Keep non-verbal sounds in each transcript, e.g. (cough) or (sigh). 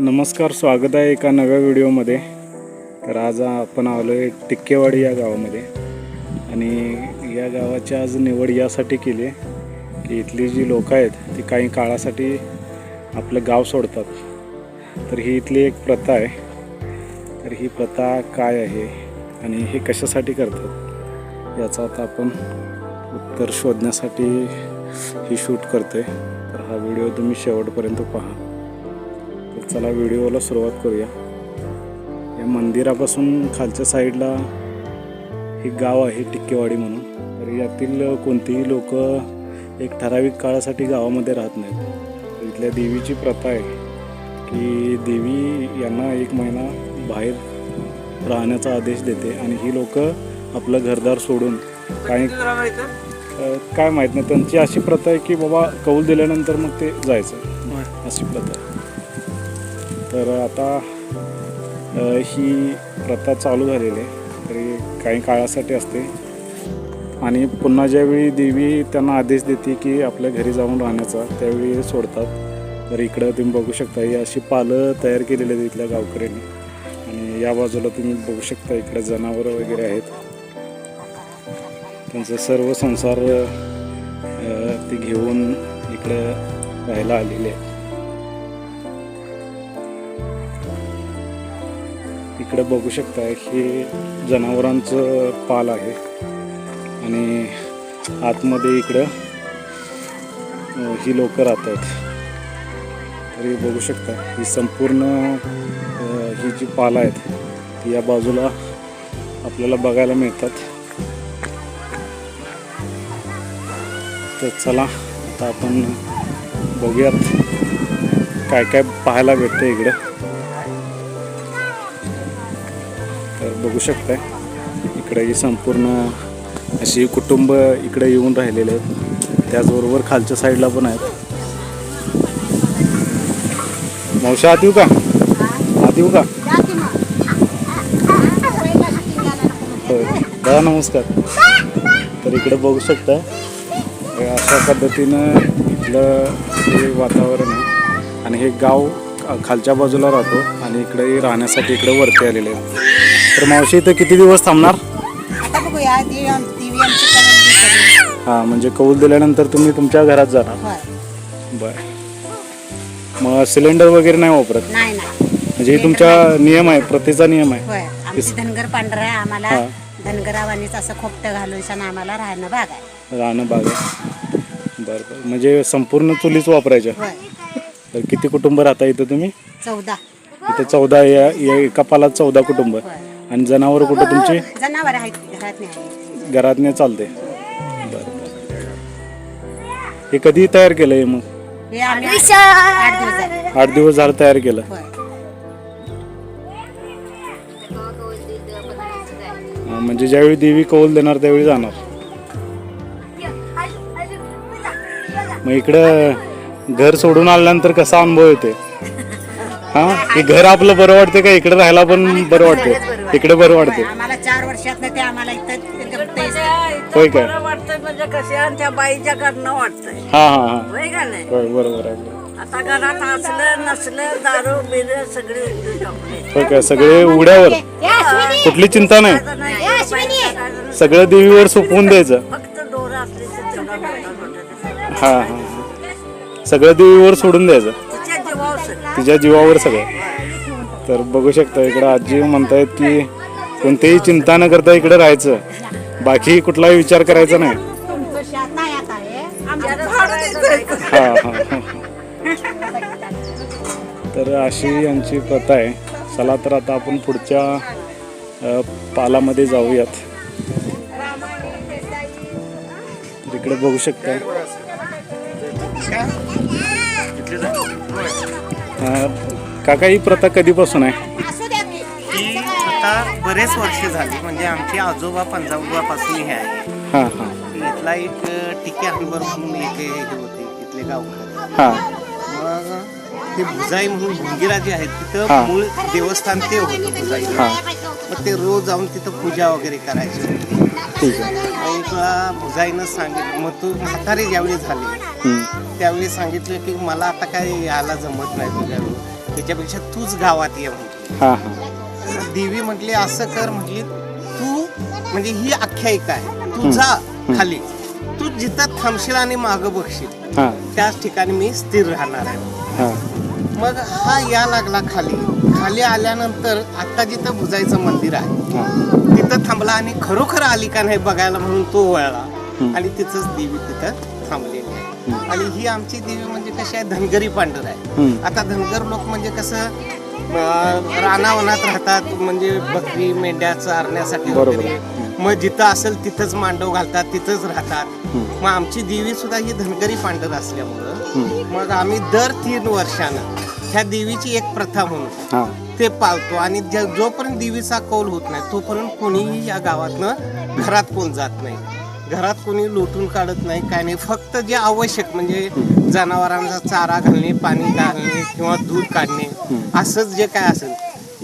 नमस्कार स्वागत आहे एका नव्या व्हिडिओमध्ये. तर आज आपण आलो आहे टिक्केवाडी या गावामध्ये. आणि या गावाची आज निवड यासाठी केली आहे की इथली जी लोकं आहेत ती काही काळासाठी आपलं गाव सोडतात. तर ही इथली एक प्रथा आहे. तर ही प्रथा काय आहे आणि हे कशासाठी करतात याचा आता आपण उत्तर शोधण्यासाठी ही शूट करतो आहे तर हा व्हिडिओ तुम्ही शेवटपर्यंत पहा. चला व्हिडिओला सुरुवात करूया. या मंदिरापासून खालच्या साईडला हे गाव आहे टिक्केवाडी म्हणून. तर यातील कोणतेही लोक एक ठराविक काळासाठी गावामध्ये राहत नाहीत. इथल्या देवीची प्रथा आहे की देवी यांना एक महिना बाहेर राहण्याचा आदेश देते आणि ही लोक आपलं घरदार सोडून काही काय माहीत नाही. त्यांची अशी प्रथा आहे की बाबा कौल दिल्यानंतर मग ते जायचं. अशी प्रथा आहे. तर आता ही प्रथा चालू झालेली आहे. तरी काही काळासाठी असते. आणि पुन्हा ज्यावेळी देवी त्यांना आदेश देते की आपल्या घरी जाऊन राहण्याचा त्यावेळी सोडतात. तर इकडं तुम्ही बघू शकता ही अशी पालं तयार केलेली आहेत इथल्या गावकऱ्यांनी. आणि या बाजूला तुम्ही बघू शकता इकडे जनावरं वगैरे आहेत. त्यांचा सर्व संसार ते घेऊन इकडं राहायला आलेले आहे इकडे बघू शकता हे जनावरांचं पाल आहे. आणि आतमध्ये इकडं ही लोक राहतात. तरी बघू शकता ही संपूर्ण ही जी पाल आहेत ती या बाजूला आपल्याला बघायला मिळतात. तर चला आता आपण बघूयात काय काय पाहायला भेटतं इकडं. बघू शकताय. इकडे ही संपूर्ण अशी कुटुंब इकडे येऊन राहिलेले आहेत. त्याचबरोबर खालच्या साईडला पण आहेत. मावशा आत येऊ का? आत येऊ का? होय. दादा नमस्कार. तर इकडे बघू शकता अशा पद्धतीनं इथलं हे वातावरण आहे. आणि हे गाव खालच्या बाजूला राहतो आणि इकडे राहण्यासाठी इकडे वरती आलेले आहेत. तर मावशी इथं किती दिवस थांबणार? आता बघूया देवी आम- देवी आमची करून. देते. हां म्हणजे कौल दिल्यानंतर तुम्ही तुमच्या घरात जाणार. होय. बरं. मग सिलेंडर वगैरे नाही वापरत? नाही नाही. म्हणजे हे तुमचा नियम आहे प्रथेचा नियम आहे. होय. आमची धनगर पांढरा आहे आम्हाला हा. धनगरावानीच असं खोपटं घालून आम्हाला राहणं भाग आहे. राहणं बाग आहे. बरं बरं. म्हणजे संपूर्ण चुलीच वापरायच्या होय. तर किती कुटुंब राहता इथं तुम्ही? चौदा. इथं चौदा या या एका पालात चौदा कुटुंब. आणि जनावर कुठं तुमची? जनावर आहेत घरात नाही. चालते. बरं बरं. हे कधी तयार केलं हे मग? हे आम्ही आठ दिवस झाले. आठ दिवस झालं तयार केलं. होय. हां, म्हणजे ज्यावेळी देवी कौल देणार त्यावेळी जाणार. मग इकडं घर सोडून आल्यानंतर कसा अनुभव येते हा? हे घर आपलं बरं वाटते का? इकडे राहायला पण बरं वाटते इकडे बरं वाटते आम्हाला चार वर्षात ते आम्हाला इथं गमतंय. होय काय बरं वाटतंय म्हणजे कसे आणि त्या बाईच्या घरनं वाटतंय. हा हा हा. होय का नाही? होय बरोबर आहे आता घरात असलं नसलं दारू बिर सगळे उघडून टाकले होय काय सगळे उड्यावर. कुठली चिंता नाही. सगळं देवीवर सोपवून द्यायचं. फक्त असले हा हा. सगळं देवीवर सोडून द्यायचं. तिच्या जीवावर सगळं. तर बघू शकता इकडं आजी म्हणतायत की कोणतीही चिंता न करता इकडे राहायचं. बाकी कुठलाही विचार करायचा नाही. तुमचं शेत नाही आता हे. हा हा हा. तर अशी यांची प्रथा आहे. चला तर आता आपण पुढच्या पालामध्ये जाऊयात. तर इकडे बघू शकता. काका ही प्रथा कधीपासून आहे. ही आता बरेच वर्ष झाली. म्हणजे आमचे आजोबा पंजाबापासून हे आहे. हां हां. इथला एक टिके हंबर म्हणून एक हे होते इथले गावकर. हां. मग ते भुजाई म्हणून भुंगिरा जे आहेत हा. तिथं मूळ देवस्थान ते होतं भुजाई हां. मग ते रोज जाऊन तिथं पूजा वगैरे करायचे. ठीक आहे. एक वेळा भुजाईनं सांगितलं मग तू म्हातारी ज्यावेळी झाली हम्म. त्यावेळी सांगितलं की मला आता काय यायला जमत नाही तुझ्यावर त्याच्यापेक्षा तूच गावात ये म्हटली. हां देवी म्हटली असं कर म्हटली तू म्हणजे ही आख्यायिका आहे. तू जा खाली. तू जिथं थांबशील आणि मागं बघशील हां. त्याच ठिकाणी मी स्थिर राहणार आहे. हां. मग हा या लागला खाली. खाली आल्यानंतर आता जिथं भुजायचं मंदिर आहे हां. तिथं थांबला आणि खरोखर आली का नाही बघायला म्हणून तो वळला. आणि तिथंच देवी तिथं थांबलेली आहे आणि ही आमची देवी म्हणजे कशी आहे धनगरी पांढर आहे. आता धनगर लोक म्हणजे कसं रानावनात राहतात म्हणजे बकरी मेंढ्या चारण्यासाठी. वगैरे मग जिथं असेल तिथंच मांडव घालतात तिथंच राहतात. मग आमची देवी सुद्धा ही धनगरी पांढर असल्यामुळं. मग आम्ही दर तीन वर्षानं ह्या देवीची एक प्रथा म्हणून ते पाळतो आणि जोपर्यंत देवीचा कौल होत नाही तोपर्यंत कोणीही या गावातनं घरात कोण जात नाही घरात कोणी लुटून काढत नाही काय नाही. फक्त जे आवश्यक म्हणजे जनावरांचा चारा घालणे पाणी घालणे किंवा दूध काढणे असंच जे काय असेल.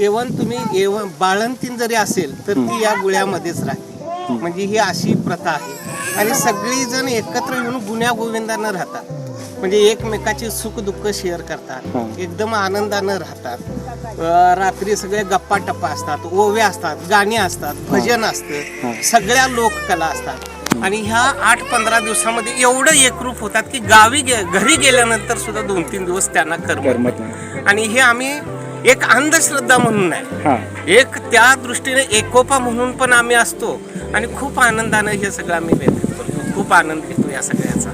एवन तुम्ही एवन बाळंतीन जरी असेल तर ती या गुळ्यामध्येच राहते. म्हणजे ही अशी प्रथा आहे. आणि सगळी जण एकत्र येऊन गुन्ह्या गोविंदानं राहतात. म्हणजे एकमेकाची सुख दुःख शेअर करतात. एकदम आनंदानं राहतात. रात्री सगळे गप्पा टप्पा असतात ओवे असतात गाणी असतात भजन असतं. सगळ्या लोककला असतात. आणि ह्या आठ पंधरा दिवसामध्ये एवढं एकरूप होतात की गावी गे घरी गेल्यानंतर सुद्धा दोन तीन दिवस त्यांना करमत नाही. आणि हे आम्ही एक अंधश्रद्धा म्हणून नाही एक त्या दृष्टीने एकोपा म्हणून पण आम्ही असतो आणि खूप आनंदानं हे सगळं आम्ही व्यतीत करतो. खूप आनंद घेतो या सगळ्याचा.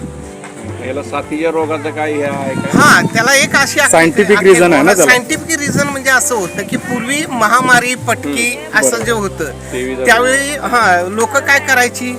याला साथीच्या रोगाचं काय हे आहे का? हा त्याला एक अशी Scientific reason आहे ना त्याला? सायंटिफिक रिझन म्हणजे असं होतं की पूर्वी महामारी पटकी असं जे होतं. त्यावेळी हा लोक काय करायची?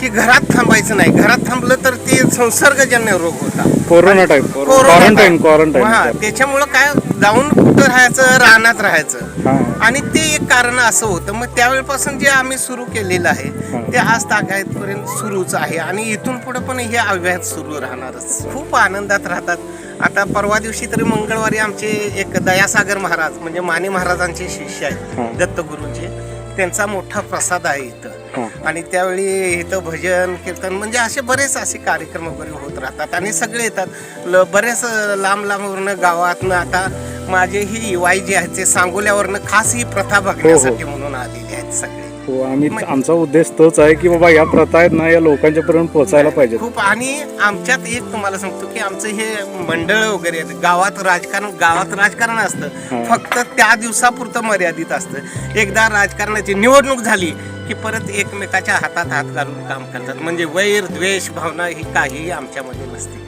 की घरात थांबायचं नाही. घरात थांबलं तर ते संसर्गजन्य रोग होता कोरोना टाईप कोरोना क्वारंटाईन हा क्वारंटाईन त्याच्यामुळं काय जाऊन कुठं राहायचं रानात राहायचं. आणि ते एक कारण असं होतं. मग त्यावेळेपासून जे आम्ही सुरू केलेलं. आहे ते आज तागायतपर्यंत सुरूच आहे. आणि इथून पुढे पण हे अव्याहत सुरू राहणारच. खूप आनंदात राहतात. आता परवा दिवशी तरी मंगळवारी आमचे एक दयासागर महाराज म्हणजे माने महाराजांचे शिष्य. आहेत दत्तगुरूंचे त्यांचा मोठा प्रसाद आहे इथं. आणि त्यावेळी इथं भजन कीर्तन म्हणजे असे बरेच असे कार्यक्रम वगैरे होत राहतात आणि सगळे येतात. ल- बरेच लांब लांबवरनं गावातनं आता माझे ही युवाई जे आहेत ते सांगोल्यावरनं खास ही प्रथा बघण्यासाठी म्हणून आलेली आहेत सगळे. हो आम्ही आमचा उद्देश तोच आहे की बाबा या प्रथा आहेत ना या लोकांच्या पर्यंत पोहोचायला पाहिजेत खूप आणि आमच्यात एक तुम्हाला सांगतो की आमचं हे मंडळ वगैरे आहेत. गावात राजकारण गावात राजकारण. असतं फक्त त्या दिवसापुरतं मर्यादित असतं एकदा राजकारणाची निवडणूक झाली की परत एकमेकाच्या हातात हात घालून काम करतात म्हणजे वैर द्वेष भावना ही काहीही आमच्यामध्ये नसते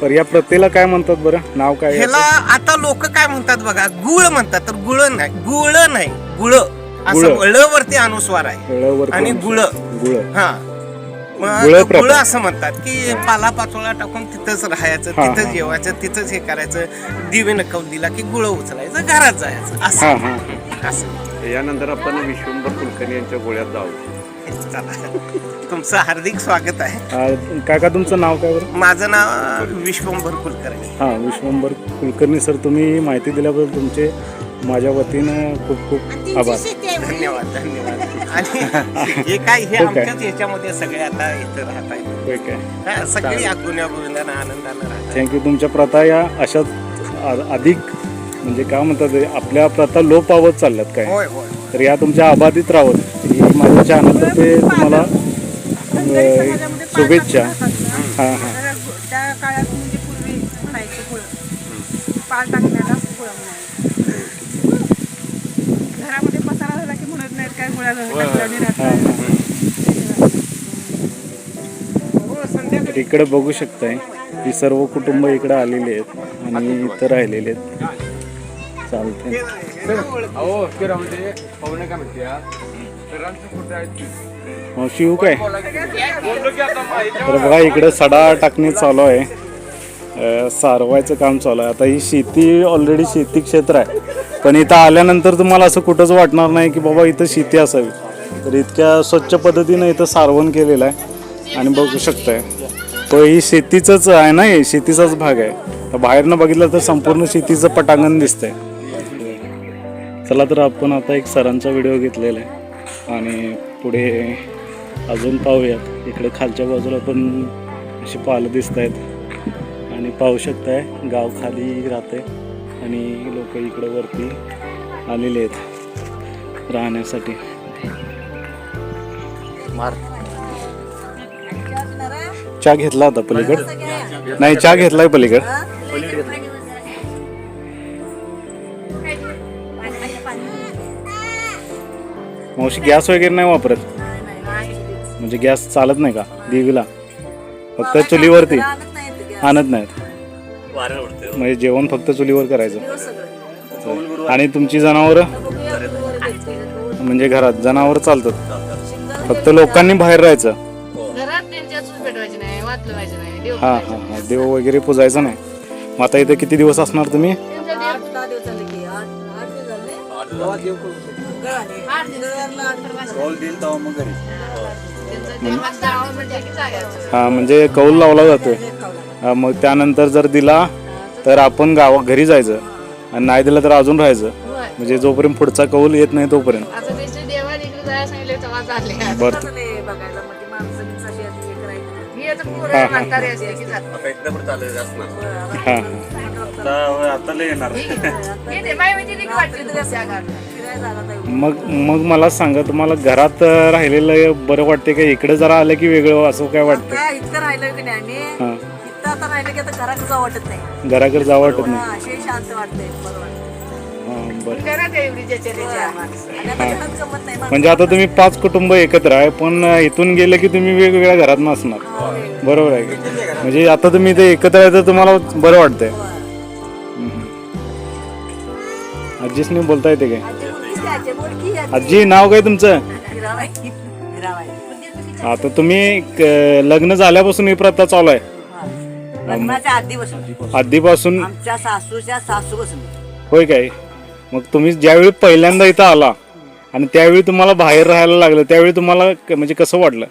तर या प्रथेला काय म्हणतात बरं नाव काय ह्याला? आता लोक काय म्हणतात बघा गुळ म्हणतात तर गुळ नाही गुळ नाही गुळ. असं ळ वरती अनुस्वार आहे. आणि. गुळ. गुळ. हा. गुळ मग प्रथा. गुळ असं म्हणतात की पाला पाचोळा टाकून तिथंच राहायचं तिथंच. जेवायचं तिथंच हे करायचं दिवे कौल दिला की गुळ उचलायचं घरात जायचं असं. हां असं. यानंतर आपण विश्वंभर कुलकर्णी यांच्या गोळ्यात जाऊ. चला. तुमचं हार्दिक स्वागत आहे. आ, काका तुमचं नाव काय बरं? माझं नाव विश्वंभर कुलकर्णी. हां विश्वंभर कुलकर्णी सर तुम्ही माहिती दिल्याबद्दल तुमचे माझ्या वतीनं खूप खूप आभार. धन्यवाद धन्यवाद. (laughs) आणि हे काय हे? आमच्याच याच्यामध्ये सगळे आता इथं राहत आहेत ठीक आहे. सगळी गुन्ह्या गोविंदानं आनंदानं राहतात. थँक्यू तुमच्या प्रथा या अशाच अधिक म्हणजे काय म्हणतात ते, आपल्या प्रथा लोप पावत चालल्यात काय? होय होय तर या तुमच्या अबाधित राहत ही माझ्या चॅनलतर्फे तुम्हाला शुभेच्छा. हां हां. त्या काळात म्हणजे पूर्वी म्हणायचे गुळ पाल टाकण्याला गुळ म्हणायचे घरामध्ये पसारा झाला की म्हणत नाहीत काय गुळाला टाकल्याने हां राहतात हां तर इकडे बघू शकताय ही सर्व कुटुंब इकडे आलेली आहेत आणि इथं राहिलेले आहेत. चालते दे पाहुणे काय तर बघा इकडे सडा टाकणे चालू आहे. सारवायचं काम चालू आहे. आता ही शेती ऑलरेडी शेती क्षेत्र आहे. पण इथं आल्यानंतर तुम्हाला असं कुठंच वाटणार नाही की बाबा इथं शेती असावी. तर इतक्या स्वच्छ पद्धतीनं इथं सारवण केलेलं आहे आणि बघू शकताय. तो ही शेतीचंच आहे ना हे शेतीचाच भाग आहे. तर बाहेरनं बघितलं तर संपूर्ण शेतीचं पटांगण दिसतंय. चला तर आपण आता एक सरांचा व्हिडिओ घेतलेला आहे. आणि पुढे अजून पाहूयात. इकडे खालच्या बाजूला पण अशी पालं दिसत आहेत आणि पाहू शकताय गाव खाली राहते आणि लोक इकडे वरती आलेले आहेत राहण्यासाठी. चहा घेतला होता पलीकड? नाही चहा घेतलाय पलीकड. मावशी गॅस वगैरे नाही वापरत? म्हणजे गॅस चालत नाही का? देवीला? फक्त चुलीवरती. आणत नाहीत. म्हणजे जेवण फक्त चुलीवर करायचं. आणि तुमची जनावरं? म्हणजे घरात जनावर चालतात. फक्त लोकांनी बाहेर राहायचं. घरात पेटवायची नाही वाटलं व्हायचं नाही देव हा हा हा देव वगैरे पुजायचं नाही. मग आता इथे किती दिवस असणार तुम्ही? त्यांचा देव. दहा दिवस झाले की आठ आठ दिवस झाले. आठ दिवस. त्यांचा देवाचा आवाज म्हणजे की जागायचं हा म्हणजे कौल लावला जातोय. हा, मग त्यानंतर जर दिला तर आपण गावा घरी जायचं. आणि नाही दिला तर अजून राहायचं. होय. म्हणजे जोपर्यंत पुढचा कौल येत नाही तोपर्यंत. बरं. मग हे आता हा हे. म्हणजे. मग मग मला सांगा तुम्हाला घरात राहिलेलं बरं वाटते का? इकडे जरा आलं की वेगळं असं काय वाटतं इतकं राहिलं की नाही आम्ही. हा. आता राहिलं की आता घरात जाऊ वाटत नाही. घराकडे जावं वाटत नाही. हा, असे शांत वाटतं. हा, बरं. आणि आता घरात गमत नाही म्हणजे आता तुम्ही पाच कुटुंब एकत्र आहे पण इथून गेले की तुम्ही वेगवेगळ्या घरात नसणार. बरोबर आहे की? म्हणजे आता तुम्ही इथे एकत्र आहे तर तुम्हाला बरं वाटतंय. आजीसने बोलता येते काय? आजी मुलगीच द्यायची, मुलगी आहे. आजी. नाव काय तुमचं? हिराबाई. हिराबाई. आता तुम्ही क- लग्न झाल्यापासून ही प्रथा चालू आहे. लग्नाच्या आधीपासून. आमच्या सासूच्या सासू बसून होय काय? मग तुम्ही ज्यावेळी पहिल्यांदा इथं आला आणि त्यावेळी तुम्हाला बाहेर राहायला लागलं त्यावेळी तुम्हाला क- म्हणजे कसं वाटलं?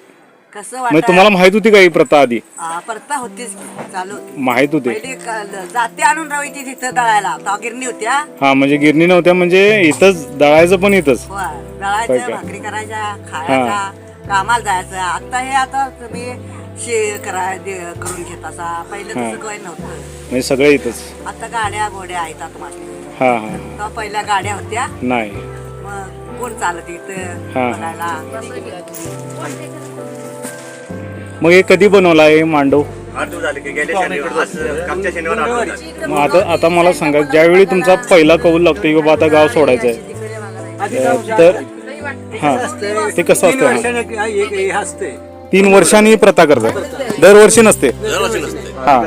कसं म्हणजे वाटत तुम्हाला माहीत होती का ही प्रथा आधी? परता होतीच की, चालू होती. माहीत होती. पहिली क- जाते आणून राहायची तिथं दळायला. तेव्हा गिरणी होत्या. हा म्हणजे गिरणी नव्हत्या म्हणजे इथंच दळायचं पण इथंच. होय. होय दळायचं का? भाकरी करायच्या खायच्या कामाला जायचं. आता हे आता तुम्ही शे कराय दे- करून घेत असा. पहिलं हा. तसं काही नव्हतं. म्हणजे सगळं इथंच. आता गाड्या घोड्या आहेत आता माझ्या हा हा. तेव्हा पहिल्या गाड्या होत्या. नाही. मग कोण चालत इथं? हा. बघायला. मग हे कधी बनवला हे मांडव? आठ दिवस झाले की गेल्या शनिवार आज कालच्या शनिवार आठ दिवस झाले. मग आता आता मला सांगा ज्यावेळी तुमचा पहिला कौल लागतो की बाबा आता गाव सोडायचं आहे तर हा. ते कसं असतं तीन वर्षांनी प्रथा करतात दरवर्षी नसते. दरवर्षी नसते. हा.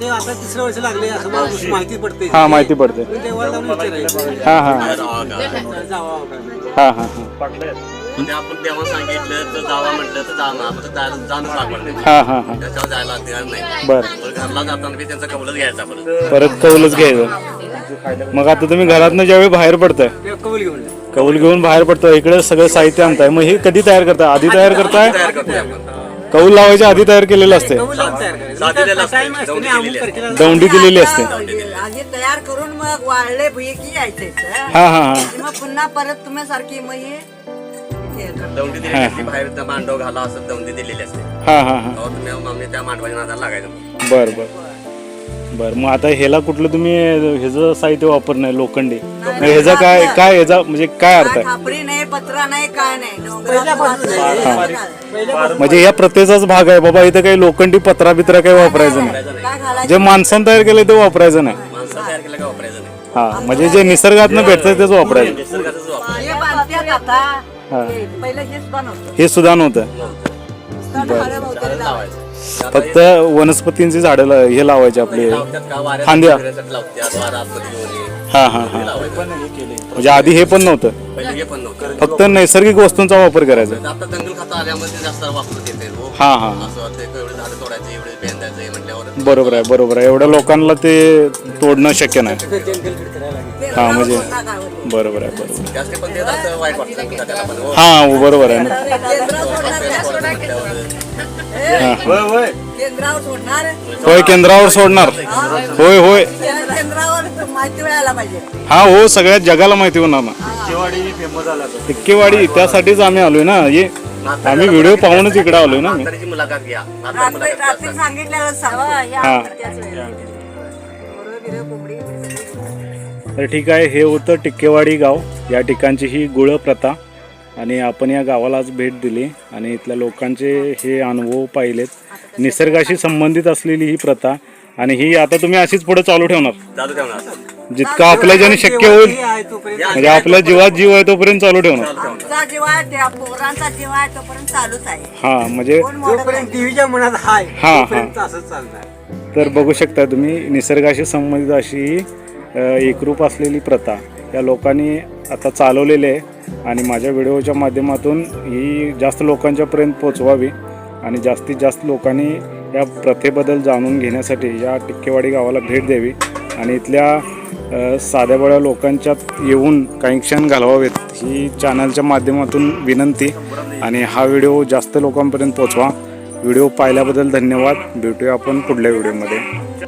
ते आता तिसऱ्या वर्षी लागले असं मला माहिती पडते. हा माहिती पडते. देवाला जाऊन विचारायचं. हा हा? जावा हा हा हा. म्हणजे आपण तेव्हा सांगितलं तर जावा म्हटलं तर जाणं. आपण तर जायला जाणं लागलं हा हा हा. त्याच्यावर जायला तयार नाही. बर. तर घरला जाताना बी त्यांचा कौलच घ्यायचा परत. परत कौलच घ्यायचं. मग आता तुम्ही घरातनं ज्यावेळी बाहेर पडताय ते कबूल घेऊन जा. कौल घेऊन बाहेर पडतो इकडे सगळं साहित्य आणताय. मग हे कधी तयार करताय आधी तयार करताय? तयार करतोय आपण. कौल लावायच्या आधी तयार केलेलं असते. साधलेलं दौंडी दिलेली असते. तारखेला दौंडी दिलेली असते. आधी तयार करून मग वाळले भुये की यायचं हा हा. हा मग पुन्हा परत तुम्ही सारखी मग हे हे करता. दौंडी दिलेली असते. बाहेर त्या मांडव घाला असं दौंडी दिलेली असते. हा हा हा. तेव्हा तुम्ही मग त्या मांडवाच्या नादाला लागायचं बर बर. बर मग आता ह्याला कुठलं तुम्ही ह्याचं साहित्य वापरणार लोखंडी? ह्याचा काय काय ह्याचा म्हणजे काय अर्थ आहे? खापरी नाही पत्रा नाही काय नाही. डोंगरात वाचलंय. म्हणजे या प्रत्येकाचाच भाग आहे बाबा इथं काही लोखंडी पत्रा बित्रा काही वापरायचं नाही. काय घालायचं जे माणसानं तयार केलं ते वापरायचं नाही. माणसं तयार केलं का वापरायचं नाही? हा म्हणजे जे निसर्गातनं भेटतं तेच वापरायचं. निसर्गाचंच वापर हे बांधतात आता. हा. हे पहिलं हेच बनवतं हे सुद्धा नव्हतं. लावायचं. फक्त वनस्पतींची झाडं ला- हे लावायचे आपले वाऱ्यात फांद्या. हा हा हा. म्हणजे आधी हे पण नव्हतं. पहिले हे पण नव्हतं. फक्त नैसर्गिक वस्तूंचा वापर करायचा. आता दंगल खाता आल्यामध्ये जास्त वापरत येते हो. हा. असं वाटतं की एवढे झाडं तोडायचे एवढे पेंदायचे म्हटल्यावर बरोबर आहे बरोबर आहे. एवढ्या लोकांना ते तोडणं शक्य नाही. हा म्हणजे बरोबर आहे बरोबर आहे. जास्त पण ते असं वाईट वाटतं का त्याला पण. हो. हा बरोबर आहे ना. केंद्रावर सोडणार. होय केंद्रावर सोडणार. होय होय. केंद्रावर माहिती मिळायला पाहिजे. हा हो सगळ्या जगाला माहिती होणार ना. टिक्केवाडी त्यासाठीच आम्ही आलोय ना. हे आम्ही व्हिडिओ पाहूनच इकडे आलोय ना म्हातारीची मुलाखत घ्या. म्हातारी रात्री मुलाखत रात्री घ्या. सांगितलेलं सांगा. हा. कोंबडी. तर ठीक आहे हे होतं टिक्केवाडी गाव. या ठिकाणची ही गुळ प्रथा. आणि आपण या गावाला आज भेट दिली आणि इथल्या लोकांचे हे अनुभव पाहिलेत. निसर्गाशी संबंधित असलेली ही प्रथा. आणि ही आता तुम्ही अशीच पुढे चालू ठेवणार? जितकं आपल्या ज्याने शक्य होईल म्हणजे आपल्या जीवात जीव आहे तोपर्यंत चालू ठेवणार. आमचा जीव आहे त्या पोरांचा जीव आहे तोपर्यंत चालूच आहे. हा म्हणजे हा, हा. तर बघू शकता तुम्ही निसर्गाशी संबंधित अशी एकरूप असलेली प्रथा. या लोकांनी आता चालवलेली आहे आणि माझ्या व्हिडिओच्या माध्यमातून ही जास्त लोकांच्यापर्यंत पोचवावी आणि जास्तीत जास्त लोकांनी या प्रथेबद्दल जाणून घेण्यासाठी या टिक्केवाडी गावाला भेट द्यावी आणि इथल्या साध्या साध्याबळ्या लोकांच्यात येऊन काही क्षण घालवावेत ही चॅनलच्या माध्यमातून विनंती आणि हा व्हिडिओ जास्त लोकांपर्यंत पोचवा. व्हिडिओ पाहिल्याबद्दल धन्यवाद. भेटूया आपण पुढल्या व्हिडिओमध्ये.